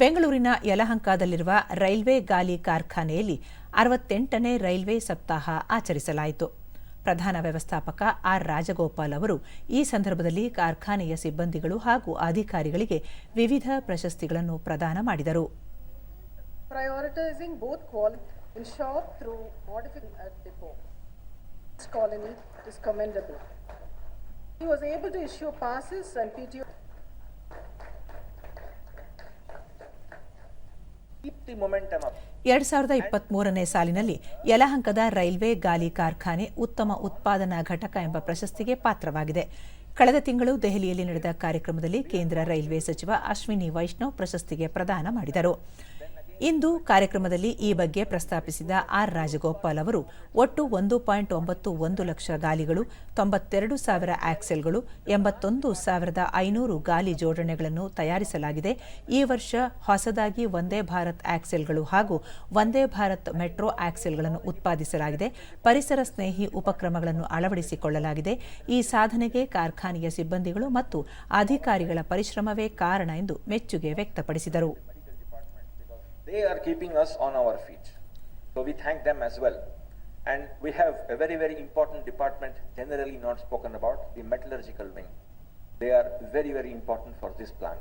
ಬೆಂಗಳೂರಿನ ಯಲಹಂಕದಲ್ಲಿರುವ ರೈಲ್ವೆ ಗಾಲಿ ಕಾರ್ಖಾನೆಯಲ್ಲಿ ಅರವತ್ತೆಂಟನೇ ರೈಲ್ವೆ ಸಪ್ತಾಹ ಆಚರಿಸಲಾಯಿತು ಪ್ರಧಾನ ವ್ಯವಸ್ಥಾಪಕ ಆರ್ ರಾಜಗೋಪಾಲ್ ಅವರು ಈ ಸಂದರ್ಭದಲ್ಲಿ ಕಾರ್ಖಾನೆಯ ಸಿಬ್ಬಂದಿಗಳು ಹಾಗೂ ಅಧಿಕಾರಿಗಳಿಗೆ ವಿವಿಧ ಪ್ರಶಸ್ತಿಗಳನ್ನು ಪ್ರದಾನ ಮಾಡಿದರು. He was able to issue passes and PTO. ಎರಡ್ ಸಾವಿರದ ಇಪ್ಪತ್ತ್ ಮೂರನೇ ಸಾಲಿನಲ್ಲಿ ಯಲಹಂಕದ ರೈಲ್ವೆ ಗಾಲಿ ಕಾರ್ಖಾನೆ ಉತ್ತಮ ಉತ್ಪಾದನಾ ಘಟಕ ಎಂಬ ಪ್ರಶಸ್ತಿಗೆ ಪಾತ್ರವಾಗಿದೆ. ಕಳೆದ ತಿಂಗಳು ದೆಹಲಿಯಲ್ಲಿ ನಡೆದ ಕಾರ್ಯಕ್ರಮದಲ್ಲಿ ಕೇಂದ್ರ ರೈಲ್ವೆ ಸಚಿವ ಅಶ್ವಿನಿ ವೈಷ್ಣವ್ ಪ್ರಶಸ್ತಿಗೆ ಪ್ರದಾನ ಮಾಡಿದರು. ಇಂದು ಕಾರ್ಯಕ್ರಮದಲ್ಲಿ ಈ ಬಗ್ಗೆ ಪ್ರಸ್ತಾಪಿಸಿದ ಆರ್ ರಾಜಗೋಪಾಲ್ ಅವರು, ಒಟ್ಟು ಒಂದು ಪಾಯಿಂಟ್ ಒಂಬತ್ತು ಒಂದು ಲಕ್ಷ ಗಾಲಿಗಳು, ತೊಂಬತ್ತೆರಡು ಸಾವಿರ ಆಕ್ಸೆಲ್ಗಳು, ಎಂಬತ್ತೊಂದು ಸಾವಿರದ ಐನೂರು ಗಾಲಿ ಜೋಡಣೆಗಳನ್ನು ತಯಾರಿಸಲಾಗಿದೆ. ಈ ವರ್ಷ ಹೊಸದಾಗಿ ವಂದೇ ಭಾರತ್ ಆಕ್ಸೆಲ್ಗಳು ಹಾಗೂ ವಂದೇ ಭಾರತ್ ಮೆಟ್ರೋ ಆಕ್ಸೆಲ್ಗಳನ್ನು ಉತ್ಪಾದಿಸಲಾಗಿದೆ. ಪರಿಸರ ಸ್ನೇಹಿ ಉಪಕ್ರಮಗಳನ್ನು ಅಳವಡಿಸಿಕೊಳ್ಳಲಾಗಿದೆ. ಈ ಸಾಧನೆಗೆ ಕಾರ್ಖಾನೆಯ ಸಿಬ್ಬಂದಿಗಳು ಮತ್ತು ಅಧಿಕಾರಿಗಳ ಪರಿಶ್ರಮವೇ ಕಾರಣ ಎಂದು ಮೆಚ್ಚುಗೆ ವ್ಯಕ್ತಪಡಿಸಿದರು. They are keeping us on our feet. So we thank them as well. And we have a very, very important department, generally not spoken about, the metallurgical wing. They are very, very important for this plant.